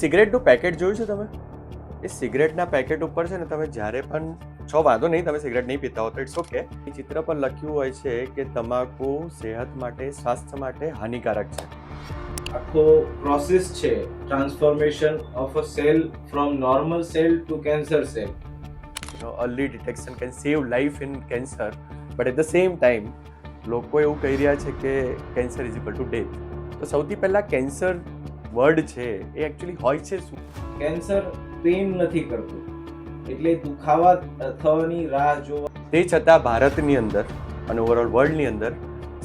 સિગરેટનું packet જોયું છે તમે? એ સિગરેટના પેકેટ ઉપર છે ને તમે જ્યારે પણ છો વાંધો નહીં તમે સિગરેટ નહીં પીતા હો તો ઇટ્સ ઓકે એ ચિત્ર પર લખ્યું હોય છે કે તમાકુ સેહત માટે સ્વાસ્થ્ય માટે હાનિકારક છે. આખો પ્રોસેસ છે transformation of a cell from normal cell to cancer cell early detection can save life in cancer but at the same time લોકો એવું કહી રહ્યા છે કે cancer is equal to death તો સૌથી પહેલાં કેન્સર વર્ડ છે એ એકચ્યુઅલી હોય છે શું? કેન્સર પેઇન નથી કરતું. એટલે દુખાવા થવાની રાહ જોવા તે છતાં ભારતની અંદર અને ઓવરઓલ વર્લ્ડની અંદર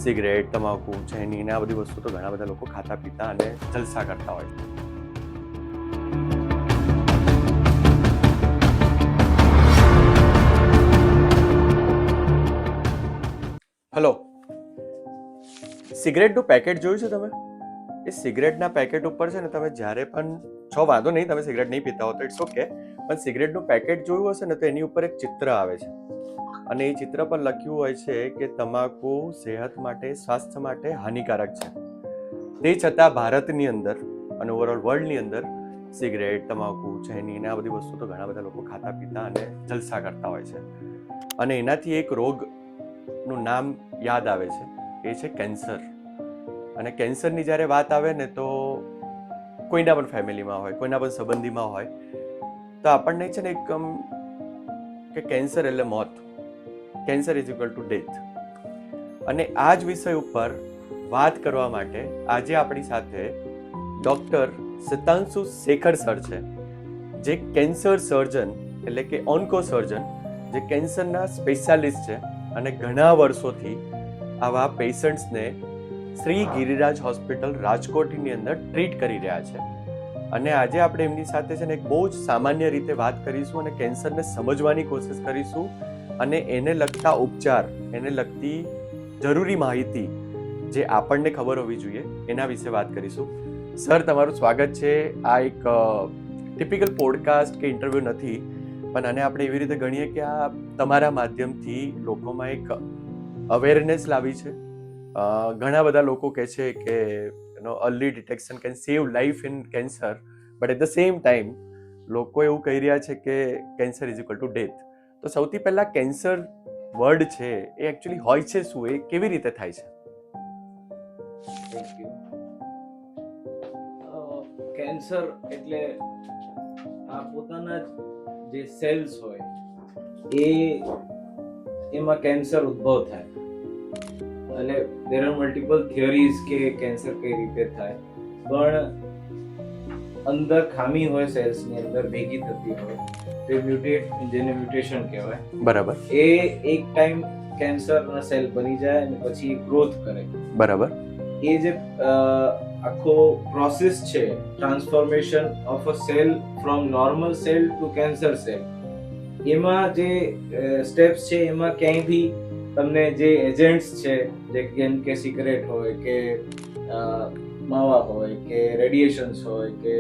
સિગરેટ તમાકુ ચેની અને આ બધી વસ્તુ તો ઘણા બધા લોકો ખાતા પીતા અને જલસા કરતા હોય છે. હલો સિગરેટનું પેકેટ જોયું છે તમે? એ સિગરેટના પેકેટ ઉપર છે ને તમે જ્યારે પણ, છો વાંધો નહીં, તમે સિગરેટ નહીં પીતા હો તો ઇટ્સ ઓકે પણ સિગરેટનું પેકેટ જોયું હશે ને તો એની ઉપર એક ચિત્ર આવે છે. અને એ ચિત્ર પર લખ્યું હોય છે કે તમાકુ સેહત માટે, સ્વાસ્થ્ય માટે હાનિકારક છે. તે છતાં ભારતની અંદર અને ઓવરઓલ વર્લ્ડની અંદર સિગરેટ, તમાકુ, ચેની ને આ બધી વસ્તુ તો ઘણા બધા લોકો ખાતા, પીતા અને જલસા કરતા હોય છે. અને એનાથી એક રોગનું નામ યાદ આવે છે, એ છે કેન્સર. અને કેન્સરની જ્યારે વાત આવે ને તો કોઈના પણ ફેમિલીમાં હોય, કોઈના પણ સંબંધીમાં હોય, તો આપણને છે ને એક કે કેન્સર એટલે મોત. Cancer is equal to death. અને આ જ વિષય ઉપર વાત કરવા માટે આજે આપણી સાથે ડૉક્ટર સિતાંશુ શેખર સર છે, જે કેન્સર સર્જન એટલે કે ઓન્કો સર્જન, જે કેન્સરના સ્પેશિયાલિસ્ટ છે અને ઘણા વર્ષોથી આવા પેશન્ટ્સને શ્રી ગિરિરાજ હોસ્પિટલ રાજકોટની અંદર ટ્રીટ કરી રહ્યા છે. અને આજે આપણે એમની સાથે છે ને એક બહુ જ સામાન્ય રીતે વાત કરીશું અને કેન્સરને સમજવાની કોશિશ કરીશું. અને એને લગતા ઉપચાર, એને લગતી જરૂરી માહિતી જે આપણને ખબર હોવી જોઈએ, એના વિશે વાત કરીશું. સર, તમારું સ્વાગત છે. આ એક ટિપિકલ પોડકાસ્ટ કે ઇન્ટરવ્યૂ નથી, પણ આને આપણે એવી રીતે ગણીએ કે આ તમારા માધ્યમથી લોકોમાં એક અવેરનેસ લાવી છે. ઘણા બધા લોકો કહે છે કે no early detection can save life in cancer but at the same time લોકો એવું કહી રહ્યા છે કે cancer is equal to death તો સૌથી પહેલાં કેન્સર વર્ડ છે એ એકચ્યુઅલી હોય છે શું? એ કેવી રીતે થાય છે? કેન્સર એટલે આ પોતાના જે સેલ્સ હોય, એ, એમાં કેન્સર ઉદ્ભવ થાય. એટલે દેર આર મલ્ટિપલ થિયરીઝ કે કેન્સર કઈ રીતે થાય. પણ અંદર ખામી હોય સેલ્સની અંદર ભેગી થતી હોય તે મ્યુટેટ જેને મ્યુટેશન કહેવાય બરાબર. એ એક ટાઈમ કેન્સરના સેલ બની જાય અને પછી ગ્રોથ કરે. બરાબર. એ જે આખો પ્રોસેસ છે transformation of a cell from normal cell to cancer cell એમાં જે સ્ટેપ્સ છે એમાં ક્યાંય બી તમને જે એજન્ટ્સ છે જે જેમ કે સિગરેટ હોય કે માવા હોય કે રેડિએશન્સ હોય કે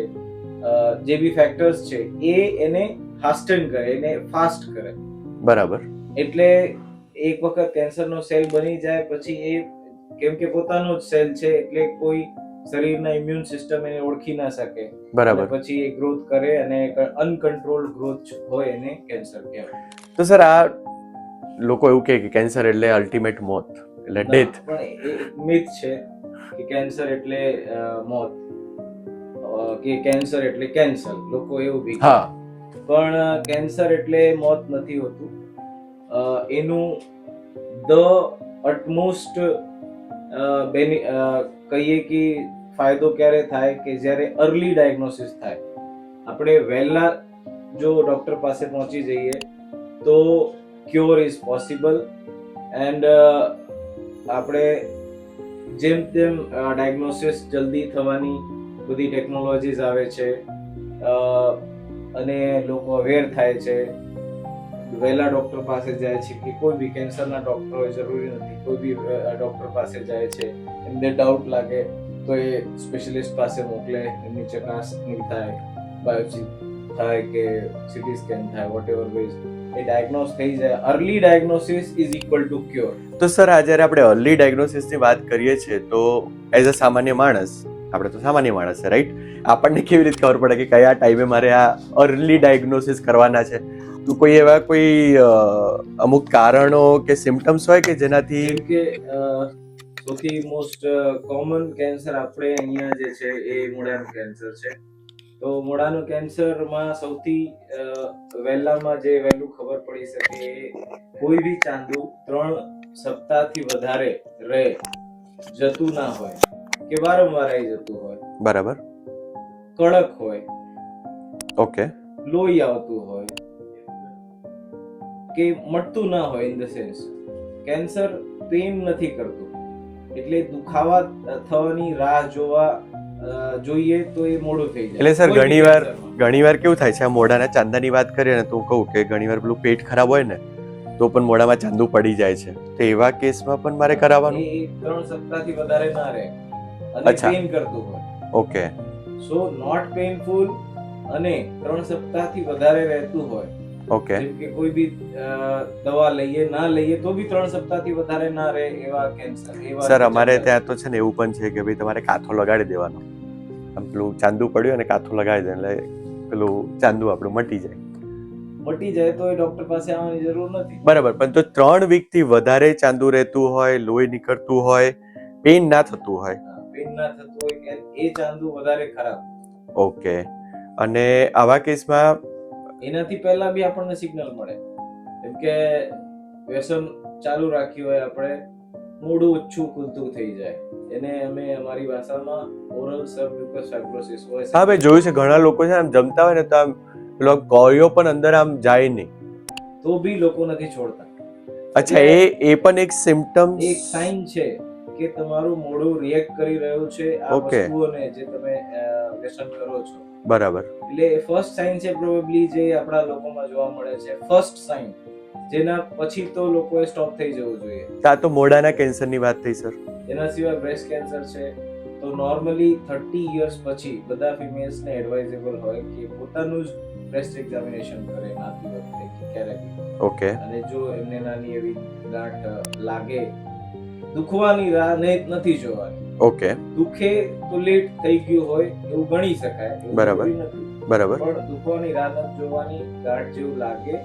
જે બી ફેક્ટર્સ છે એ એને હાસ્ટન કરે એને ફાસ્ટ કરે. બરાબર. એટલે એક વખત કેન્સરનો સેલ બની જાય પછી એ કેમ કે પોતાનો જ સેલ છે એટલે કોઈ શરીરના ઇમ્યુન સિસ્ટમ એને ઓળખી ના શકે. બરાબર. પછી એ ગ્રોથ કરે અને અનકન્ટ્રોલ ગ્રોથ હોય એને કેન્સર કહેવાય. તો સર આ લોકો એવું કહે કે કેન્સર એટલે અલ્ટિમેટ મોત એટલે ડેથ મિથ છે કે કેન્સર એટલે મોત. કે કેન્સર એટલે કેન્સર લોકો એવું બી હા. પણ કેન્સર એટલે મોત નથી હોતું. એનું ધ અટમોસ્ટ કહીએ કે ફાયદો ક્યારે થાય કે જ્યારે અર્લી ડાયગ્નોસિસ થાય. આપણે વહેલા જો ડૉક્ટર પાસે પહોંચી જઈએ તો ક્યોર ઇઝ પોસિબલ એન્ડ આપણે જેમ તેમ ડાયગ્નોસિસ જલ્દી થવાની બધી ટેકનોલોજીસ આવે છે. અને લોકો અવેર થાય છે. વહેલા ડૉક્ટર પાસે જાય છે કે કોઈ બી કેન્સરના ડૉક્ટર હોય, જરૂરી નથી. કોઈ બી ડૉક્ટર પાસે જાય છે, એમને ડાઉટ લાગે, તો એ સ્પેશિયલિસ્ટ પાસે મોકલે, એમની ચકાસણી થાય બાયોપ્સી થાય કે સિટી સ્કેન થાય વોટ એવર વેઝ એ ડાયગ્નોસ થઈ જાય. Early diagnosis is equal to cure તો સર આ જ્યારે આપણે અર્લી ડાયગ્નોસિસની વાત કરીએ છીએ તો એઝ અ સામાન્ય માણસ આપણે તો સામાન્ય માણસ છે રાઈટ આપણને કેવી રીતે ખબર પડે કે કયા ટાઈમે મારે આ અર્લી ડાયગ્નોસિસ કરવાના છે? તો કોઈ એવા કોઈ અમુક કારણો કે સિમ્ટમ્સ હોય કે જેનાથી કે સૌથી મોસ્ટ કોમન કેન્સર આપણે અહીંયા જે છે એ મૂળાનું કેન્સર છે. તો મોઢાનું કેન્સરમાં સૌથી વહેલામાં જે વહેલું ખબર પડી શકે એ કોઈ બી ચાંદુ ત્રણ સપ્તાહથી વધારે રહે જતું ના હોય કે વારંવાર આવી જતું હોય. બરાબર. કડક હોય. ઓકે. લોહી આવતું હોય. કે મટતું ના હોય in the sense cancer pain નથી કરતું. એટલે દુખાવા થવાની રાહ જોવા જોઈએ તો એ મોડું થઈ જાય. એટલે સર ઘણીવાર ઘણીવાર કેવું થાય છે આ મોઢાના ચાંદાની વાત કરીએ ને તો હું કહું કે ઘણીવાર પેલું પેટ ખરાબ હોય ને તો પણ મોઢામાં ચાંદુ પડી જાય છે. તો એવા કેસમાં પણ મારે કરાવવાનું? ત્રણ સપ્તાહથી વધારે ના રહે. અને અચ્છા. પેઇન કરતું હોય. ઓકે. સો નોટ પેઇનફુલ અને ત્રણ સપ્તાહથી વધારે રહેતું હોય. ઓકે. જેમ કે કોઈ બી દવા લઈએ ના લઈએ તો બી ત્રણ સપ્તાહથી વધારે ના રહે એવા કેન્સર એવા સર અમારે ત્યાં તો છે ને એવું પણ છે કે ભાઈ તમારે કાથો લગાડી દેવાનો. આમ પેલું ચાંદુ પડ્યું અને કાથું લગાવી દે એટલે પેલું ચાંદુ આપણું મટી જાય. મટી જાય તો એ ડોક્ટર પાસે આવવાની જરૂર નથી. બરાબર પણ તો ત્રણ વીકથી વધારે ચાંદુ રહેતું હોય લોહી નીકળતું હોય પેઇન ના થતું હોય. પેઇન ના થતું હોય એ ચાંદુ વધારે ખરાબ. ઓકે. અને આવા કેસમાં? એનાથી પહેલા બી આપણને સિગ્નલ મળે. કેમ કે વ્યસન ચાલુ રાખ્યું હોય આપણે મોઢું ઓછું ખુલતું થઈ જાય. એને અમે અમારી ભાષામાં ઓરલ સબમ્યુકસ ફાઇબ્રોસિસ હોય હા મેં જોયું છે ઘણા લોકો છે આમ જમતા હોય ને તો આમ પેલો કોળિયો પણ અંદર આમ જાય નહીં. તો બી લોકો નથી છોડતા. અચ્છા એ એ પણ એક સિમ્પટમ એક સાઇન છે કે તમારું મોઢું રિએક્ટ કરી રહ્યું છે આ વસ્તુઓને જે તમે વ્યસન કરો છો. બરાબર. એટલે ફર્સ્ટ સાઇન છે પ્રોબેબલી જે આપણા લોકોમાં જોવા મળે છે. ફર્સ્ટ સાઇન જેના પછી તો લોકોએ સ્ટોપ થઈ જવું જોઈએ. તો આ તો મોઢાના કેન્સરની વાત થઈ સર એના સિવાય બ્રેસ્ટ કેન્સર છે. તો નોર્મલી થર્ટી યર્સ પછી બધા ફિમેલ્સને એડવાઇઝેબલ હોય કે પોતાનું જ બ્રેસ્ટ એક્ઝામિનેશન કરે નાતી વખતે કે ક્યારેક ઓકે અને જો એમને નાની એવી ગાંઠ લાગે દુખવાની રાહ ને- નથી જોવાની. ઓકે દુખે તો લેટ થઈ ગયું હોય એવું ગણી શકાય બરાબર. બરાબર. પણ દુખવાની રાહ જોવાની ગાંઠ જેવું લાગે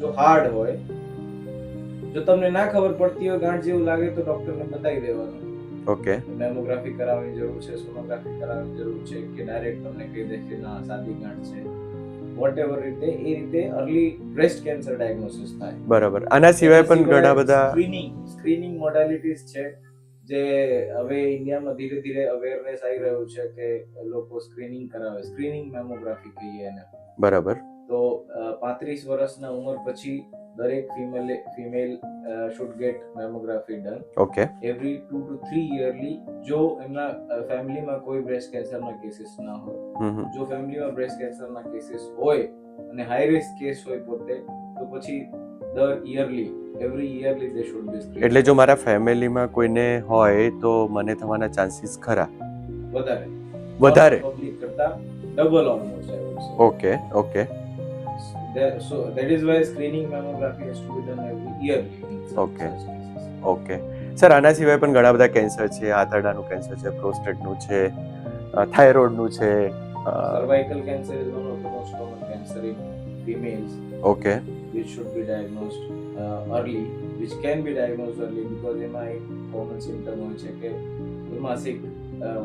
જો હાર્ડ હોય જો તમને ના ખબર પડતી હોય ગાંઠ જેવું લાગે તો ડોક્ટરને બતાવી દેવાનું. ઓકે મેમોગ્રાફી કરાવવાની જરૂર છે સોનોગ્રાફી કરાવવાની જરૂર છે કે ડાયરેક્ટ તમને કહી દે કે ના સાદી ગાંઠ છે. વોટ એવર રીતે એ રીતે અર્લી બ્રેસ્ટ કેન્સર ડાયગ્નોસિસ થાય. બરાબર. આના સિવાય પણ ઘણા બધા સ્ક્રીનિંગ સ્ક્રીનિંગ મોડેલિટીઝ છે જે હવે ઇન્ડિયામાં ધીરે ધીરે અવેરનેસ આવી રહ્યું છે કે લોકો સ્ક્રીનિંગ કરાવે. સ્ક્રીનિંગ મેમોગ્રાફી કહીએ એને. બરાબર. તો પાંત્રીસ વર્ષના ઉંમર પછી દરેક female female should get mammography done okay every two two three yearly જો એમના ફેમિલીમાં કોઈ બ્રેસ્ટ કેન્સરના કેસીસ ના હોય. જો ફેમિલીમાં બ્રેસ્ટ કેન્સરના કેસીસ હોય અને હાઈ રિસ્ક કેસ હોય પોતે તો પછી દર yearly every yearly they should be એટલે જો મારા ફેમિલીમાં કોઈને હોય તો મને થવાના ચાન્સીસ ખરા? વધારે. વધારે? પબ્લિક કરતા double almost okay okay There- so that is why screening mammography has to be done every such- Okay. Okay sir આના સિવાય પણ ઘણા બધા કેન્સર છે આંતરડાનું કેન્સર છે પ્રોસ્ટેટનું છે થાઇરોઇડનું છે cervical cancer is one of the most common cancer in females okay which should be diagnosed uh, early which can be diagnosed early because એમાં એક common symptom હોય છે કે માસિક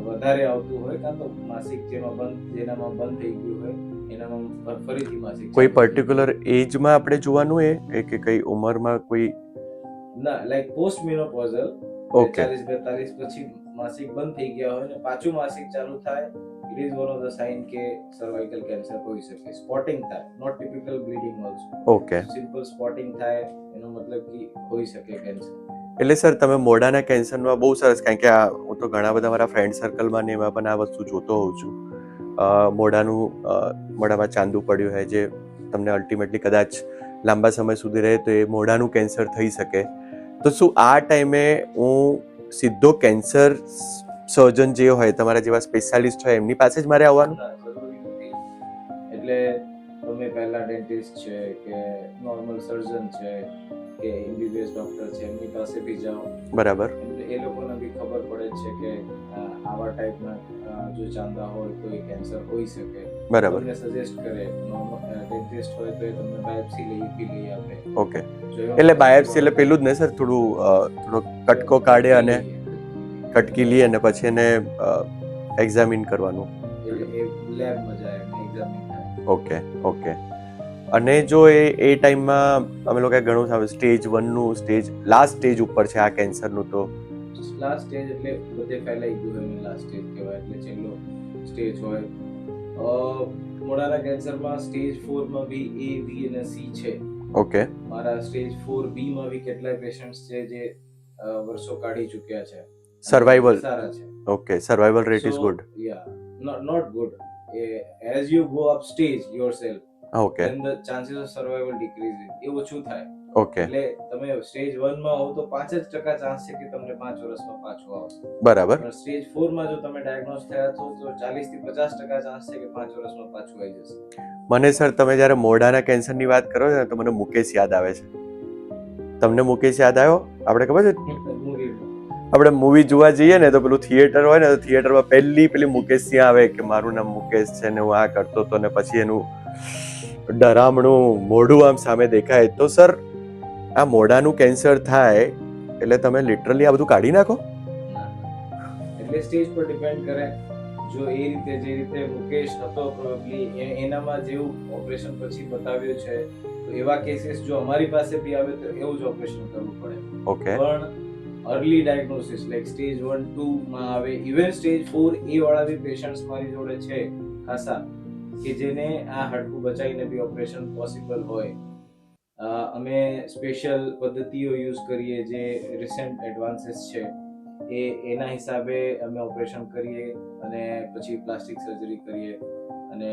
વધારે આવતું હોય કાં તો માસિક જેમાં બંધ જેનામાં બંધ થઈ ગયું હોય એનામાં ફ- ફરીથી માસિક કોઈ. પર્ટિક્યુલર એજમાં આપણે જોવાનું એ? કે કઈ ઉંમરમાં કોઈ ના લાઈક પોસ્ટ મેનોપોઝલ ઓકે 40 42 પછી માસિક બંધ થઈ ગયા હોય ને પાછું માસિક ચાલુ થાય it is one of the sign કે સર્વાઇકલ કેન્સર હોઈ શકે. સ્પોટિંગ થાય not typical bleeding also okay simple spotting થાય એનો મતલબ કે હોઈ શકે કેન્સર એટલે સર તમે મોઢાના કેન્સરમાં બહુ સરસ કારણ કે આ હું તો ઘણા બધા મારા ફ્રેન્ડ સર્કલમાં ને એમાં પણ આ વસ્તુ જોતો હોઉં છું. મોઢાનું મોઢામાં ચાંદુ પડ્યું હોય જે તમને અલ્ટિમેટલી કદાચ લાંબા સમય સુધી રહે તો એ મોઢાનું કેન્સર થઈ શકે. તો શું આ ટાઈમે હું સીધો કેન્સર સર્જન જે હોય, તમારા જેવા સ્પેશિયાલિસ્ટ હોય, એમની પાસે જ મારે આવવાનું? એટલે તમે પહેલા ડેન્ટિસ્ટ છે કે નોર્મલ સર્જન છે કે એમબીબીએસ ડોક્ટર છે એમની પાસે બી જાઓ. બરાબર. એટલે એ લોકોને બી ખબર પડે છે કે આવા ટાઈપના જો ચાંદા હોય તો એ કેન્સર હોઈ શકે. બરાબર. તમને સજેસ્ટ કરે નોર્મલ ડેન્ટિસ્ટ હોય તો એ તમને બાયોપ્સી લઈ લઈ આપે. ઓકે. એટલે બાયોપ્સી એટલે પેલું જ ને સર? થોડું થોડો કટકો કાઢે અને કટકી લઈએ. અને પછી એને એક્ઝામિન કરવાનું. એટલે એ લેબમાં જાય એક્ઝામિન ઓકે ઓકે અને જો એ એ ટાઈમમાં અમે લોકોએ ઘણું સાંભળ્યું સ્ટેજ વનનું સ્ટેજ લાસ્ટ સ્ટેજ ઉપર છે આ કેન્સરનું તો? લાસ્ટ સ્ટેજ એટલે બધે ફેલાઈ ગયું હોય લાસ્ટ સ્ટેજ કહેવાય એટલે છેલ્લો સ્ટેજ હોય. અ, મોઢાના કેન્સરમાં સ્ટેજ ફોરમાં બી એ બી અને સી છે. ઓકે મારા સ્ટેજ ફોર બી માં બી કેટલાય પેશન્ટ્સ છે જે વર્ષો કાઢી ચૂક્યા છે. સર્વાઈવલ સારા છે. Okay survival rate is good yeah not not good you go up stage yourself okay then the of of survival decreases એ ઓછું થાય. ઓકે એટલે તમે સ્ટેજ 1 માં હો તો પાંચ જ ટકા ચાન્સ છે કે તમને પાંચ વર્ષમાં પાછો આવશે. બરાબર. પણ સ્ટેજ 4 માં જો તમે ડાયગ્નોઝ થયા છો તો ચાલીસથી પચાસ ટકા ચાન્સ છે કે પાંચ વર્ષમાં પાછું આવી જશે. મને સર તમે જ્યારે મોઢાના કેન્સરની વાત કરો છો ને તો મને મુકેશ યાદ આવે છે. તમને મુકેશ યાદ આવ્યો? આપણે ખબર છે. આપણે મૂવી જોવા જઈએ ને તો પેલું થિયેટર હોય ને તો થિયેટરમાં પહેલી પેલી મુકેશ સિંહ આવે કે મારું નામ મુકેશ છે ને હું આ કરતો હતો ને પછી એનું ડરામણું મોઢું આમ સામે દેખાય તો સર આ મોઢાનું કેન્સર થાય એટલે તમે લિટરલી આ બધું કાઢી નાખો? એટલે સ્ટેજ પર ડિપેન્ડ કરે જો એ રીતે જે રીતે મુકેશ હતો પ્રોબેબલી એનામાં જેવું ઓપરેશન પછી બતાવ્યું છે તો એવા કેસીસ જો અમારી પાસે બી આવે તો એવું જ ઓપરેશન કરવું પડે. ઓકે પણ early diagnosis like stage one two માં આવે. ઇવન સ્ટેજ ફોર એ વાળા બી પેશન્ટ્સ મારી જોડે છે ખાસા, કે જેને આ હાડકું બચાવીને બી ઓપરેશન પોસિબલ હોય. અમે સ્પેશિયલ પદ્ધતિઓ યુઝ કરીએ જે રિસેન્ટ એડવાન્સીસ છે. એ, એના હિસાબે અમે ઓપરેશન કરીએ અને પછી પ્લાસ્ટિક સર્જરી કરીએ અને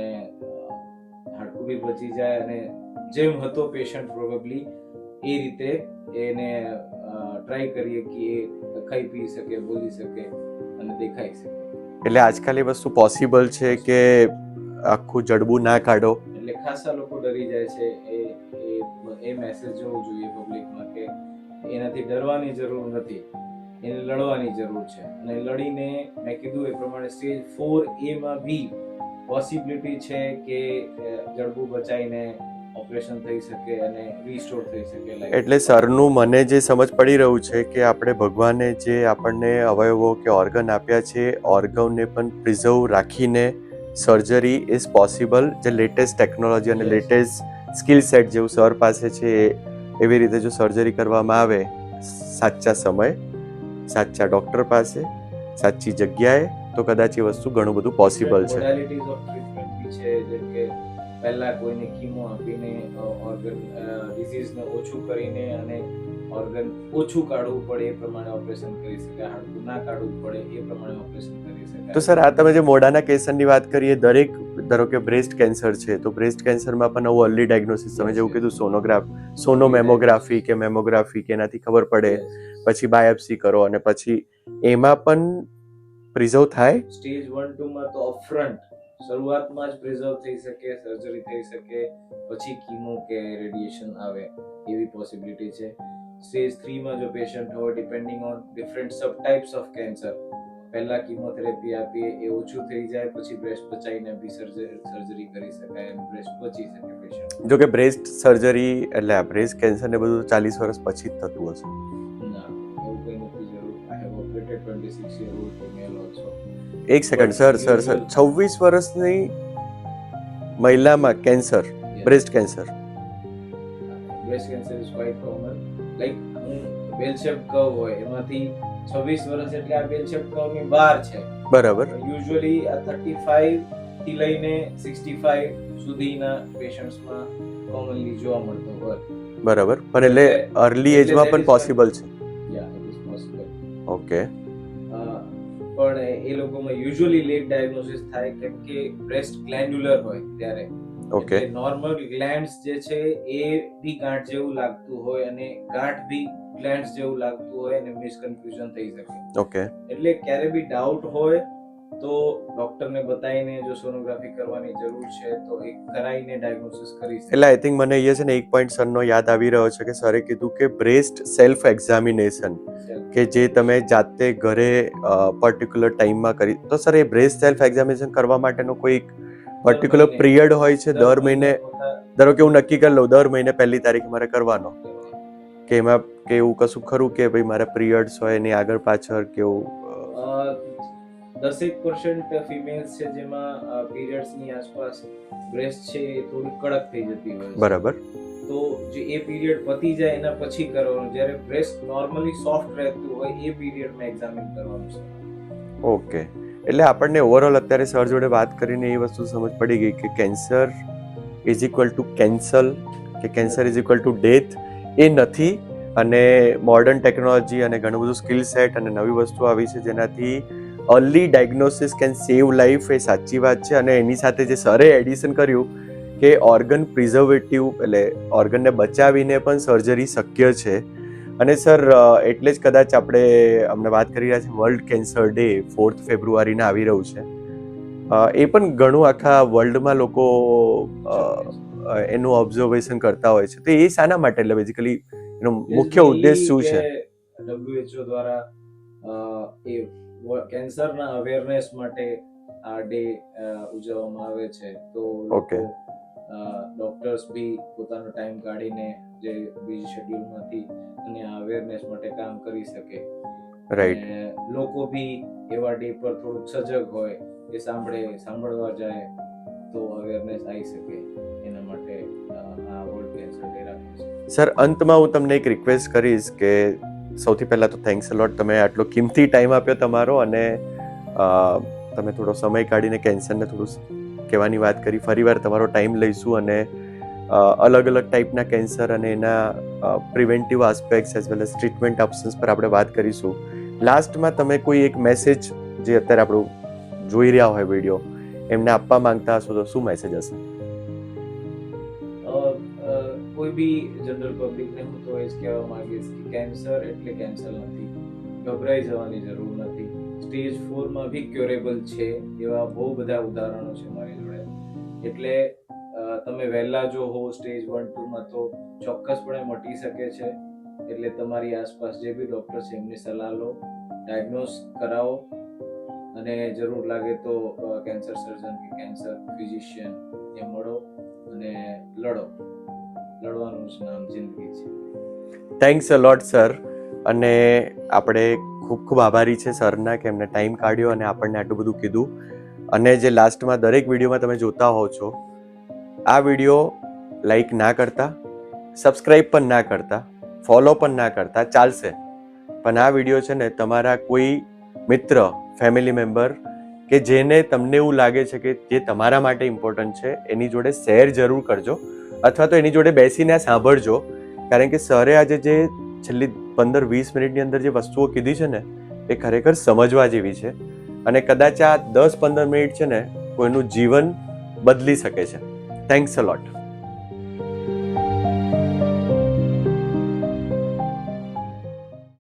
હાડકું બી બચી જાય અને જેમ હતો પેશન્ટ પ્રોબેબલી એ રીતે એને ટ્રાય કરીએ કે એ ખાઈ પી શકે બોલી શકે અને દેખાઈ શકે. એટલે આજકાલ એ વસ્તુ પોસિબલ છે કે આખું જડબું ના કાઢો? એટલે ખાસા લોકો ડરી જાય છે એ એ એ મેસેજ જોવો જોઈએ પબ્લિકમાં કે એનાથી ડરવાની જરૂર નથી. એને લડવાની જરૂર છે. અને લડીને મેં કીધું એ પ્રમાણે સ્ટેજ ફોર એમાં બી પોસિબિલિટી છે કે જડબું બચાવીને ઓપરેશન થઈ શકે અને રીસ્ટોર થઈ શકે એટલે સરનું મને જે સમજ પડી રહ્યું છે કે આપણે ભગવાને જે આપણને અવયવો કે ઓર્ગન આપ્યા છે ઓર્ગનને પણ પ્રિઝર્વ રાખીને સર્જરી ઇઝ પોસિબલ જે લેટેસ્ટ ટેકનોલોજી અને લેટેસ્ટ સ્કિલ સેટ જેવું સર પાસે છે એવી રીતે જો સર્જરી કરવામાં આવે સાચા સમય સાચા ડૉક્ટર પાસે સાચી જગ્યાએ તો કદાચ એ વસ્તુ ઘણું બધું પોસિબલ છે. પહેલા કોઈને કીમો આપીને ઓર્ગન ડિઝીઝને ઓછું કરીને અને ઓર્ગન ઓછું કાઢવું પડે એ પ્રમાણે ઓપરેશન કરી શકાય. હાડકું ના કાઢવું પડે એ પ્રમાણે ઓપરેશન કરી શકાય. તો સર આ તમે જે મોઢાના કેસરની વાત કરીએ દરેક ધારો કે બ્રેસ્ટ કેન્સર છે તો બ્રેસ્ટ કેન્સરમાં પણ નવું અર્લી ડાયગ્નોસિસ તમે જેવું. કીધું સોનોગ્રાફ સોનો મેમોગ્રાફી કે મેમોગ્રાફી કે એનાથી ખબર પડે. પછી બાયોપ્સી કરો અને પછી એમાં પણ પ્રિઝર્વ થાય? સ્ટેજ વન ટુ માં તો અપફ્રન્ટ શરૂઆતમાં જ પ્રિઝર્વ થઈ શકે સર્જરી થઈ શકે પછી કીમો કે રેડિયેશન આવે એવી પોસિબિલિટી છે. સ્ટેજ થ્રીમાં જો પેશન્ટ હોય depending on different sub types of cancer પહેલાં કીમોથેરેપી આપીએ એ ઓછું થઈ જાય પછી બ્રેસ્ટ બચાવીને બી સર્જરી કરી શકાય અને બ્રેસ્ટ બચી શકે પેશન્ટ જો કે બ્રેસ્ટ સર્જરી એટલે આ બ્રેસ્ટ કેન્સર ને બધું ચાલીસ વર્ષ પછી જ થતું હશે. ના એવું કંઈ નથી જરૂર. I have operated 26 year old એક સેકન્ડ સર સર સર છવ્વીસ વર્ષની મહિલામાં cancer breast cancer breast cancer is quite common like bell shape curve હોય એમાંથી 26 વર્ષ એટલે આ બેલ શેપ કર્વની બહાર છે. બરાબર. યુઝ્યુઅલી આ 35 થી લઈને 65 સુધીના પેશન્ટ્સમાં કોમનલી જોવા મળતો હોય. બરાબર. પણ એટલે અર્લી એજમાં પણ પોસિબલ છે. Yeah it is possible okay પણ એ લોકોમાં યુઝ્યુઅલી લેટ ડાયગ્નોસિસ થાય કેમ કે બ્રેસ્ટ ગ્લેન્ડ્યુલર હોય ત્યારે. ઓકે નોર્મલ ગ્લેન્ડ્સ જે છે એ બી ગાંઠ જેવું લાગતું હોય અને ગાંઠ બી ગ્લેન્ડ્સ જેવું લાગતું હોય અને મિસકન્ફ્યુઝન થઈ શકે. ઓકે એટલે ક્યારે બી ડાઉટ હોય તો ડોક્ટરને બતાવીને જો સોનોગ્રાફી કરવાની જરૂર છે તો એ કરાવીને ડાયગ્નોસિસ કરી એટલે આઈ થિંક મને અહીંયા છે ને એક પોઈન્ટ સરનો યાદ આવી રહ્યો છે કે સરે કીધું કે બ્રેસ્ટ સેલ્ફ એક્ઝામિનેશન કે જે તમે જાતે ઘરે પર્ટિક્યુલર ટાઈમમાં કરી તો સર એ બ્રેસ્ટ સેલ્ફ એક્ઝામિનેશન કરવા માટેનો કોઈ પર્ટિક્યુલર. પિરિયડ હોય છે દર મહિને ધારો કે હું નક્કી કરી લઉં દર મહિને પહેલી તારીખ મારે કરવાનો. કે એમાં કે એવું કશું ખરું કે ભાઈ મારા પિરિયડ્સ હોય એની આગળ પાછળ કે એવું? અ, અ, દસેક પર્સન્ટ ફિમેલ્સ છે જેમાં પીરિયડ્સની આસપાસ બ્રેસ્ટ છે એ થોડી કડક થઈ જતી હોય બરાબર. તો જે એ પીરિયડ પતી જાય એના પછી કરવાનું. જ્યારે બ્રેસ્ટ નોર્મલી સોફ્ટ રહેતું હોય એ પીરિયડમાં એક્ઝામિન કરવાનું છે. ઓકે. એટલે આપણને ઓવરઓલ અત્યારે સર જોડે વાત કરીને એ વસ્તુ સમજ પડી ગઈ કે cancer is equal to cancel કે cancer is equal to death એ નથી. અને મોડર્ન ટેકનોલોજી અને ઘણું બધું સ્કિલ સેટ અને નવી વસ્તુ આવી છે જેનાથી early diagnosis can save life એ સાચી વાત છે. અને એની સાથે જે સરે એડિશન કર્યું કે ઓર્ગન પ્રિઝર્વેટિવ એટલે ઓર્ગનને બચાવીને પણ સર્જરી શક્ય છે. અને સર એટલે જ કદાચ આપણે અમને વાત કરી રહ્યા છે વર્લ્ડ કેન્સર ડે ફોર્થ ફેબ્રુઆરીના આવી રહ્યું છે. એ પણ ઘણું આખા વર્લ્ડમાં લોકો એનું ઓબ્ઝર્વેશન કરતા હોય છે. તો એ શાના માટે? એટલે બેઝિકલી એનો મુખ્ય ઉદ્દેશ શું છે? ડબ્લ્યુએચઓ દ્વારા એ કેન્સરના અવેરનેસ માટે આ ડે ઉજવવામાં આવે છે. તો ઓકે. ડોક્ટર્સ બી પોતાનો ટાઈમ કાઢીને જે બીજી શેડ્યુલમાંથી અને આ અવેરનેસ માટે કામ કરી શકે. રાઈટ લોકો બી એવા ડે પર થોડુંક સજગ હોય એ સાંભળે સાંભળવા જાય તો અવેરનેસ આવી શકે. એના માટે આ વર્લ્ડ કેન્સર ડે રાખે છે. સર અંતમાં હું તમને એક રિક્વેસ્ટ કરીશ કે સૌથી પહેલાં તો થેન્ક્સ અલોટ તમે આટલો કિંમતી ટાઈમ આપ્યો તમારો અને તમે થોડો સમય કાઢીને કેન્સરને થોડું કહેવાની વાત કરી. ફરીવાર તમારો ટાઈમ લઈશું અને અલગ અલગ ટાઈપના કેન્સર અને એના preventive aspects as well as treatment options પર આપણે વાત કરીશું. લાસ્ટમાં તમે કોઈ એક મેસેજ જે અત્યારે આપણું જોઈ રહ્યા હોય વીડિયો એમને આપવા માંગતા હશો તો શું મેસેજ હશે? કોઈ બી જનરલ પબ્લિકને હું તો એ જ કહેવા માંગીશ કે કેન્સર એટલે કેન્સર નથી. ગભરાઈ જવાની જરૂર નથી. સ્ટેજ ફોરમાં બી ક્યોરેબલ છે એવા બહુ બધા ઉદાહરણો છે મારી જોડે. એટલે તમે વહેલા જો હો સ્ટેજ વન ટુમાં તો ચોક્કસપણે મટી શકે છે. એટલે તમારી આસપાસ જે બી ડૉક્ટર છે એમની સલાહ લો ડાયગ્નોસ કરાવો અને જરૂર લાગે તો કેન્સર સર્જન કે કેન્સર ફિઝિશિયન એ મળો અને લડો. લડવાનું જ નામ જિંદગી છે. થેન્ક્સ અલોટ સર અને આપણે ખૂબ ખૂબ આભારી છે સરના કે એમને ટાઈમ કાઢ્યો અને આપણને આટલું બધું કીધું. અને જે લાસ્ટમાં દરેક વિડીયોમાં તમે જોતા હો છો, આ વીડિયો લાઈક ના કરતા સબસ્ક્રાઈબ પણ ના કરતા ફોલો પણ ના કરતા, ચાલશે. પણ આ વીડિયો છે ને તમારા કોઈ મિત્ર ફેમિલી મેમ્બર કે જેને તમને એવું લાગે છે કે જે તમારા માટે ઇમ્પોર્ટન્ટ છે, એની જોડે શેર જરૂર કરજો. અથવા તો એની જોડે બેસીને સાંભળજો. કારણ કે સરે આજે જે છેલ્લી પંદર વીસ મિનિટની અંદર જે વસ્તુઓ કીધી છે ને, એ ખરેખર સમજવા જેવી છે. અને કદાચ આ દસ પંદર મિનિટ છે ને, કોઈનું જીવન બદલી શકે છે. થેન્ક્સ અ લોટ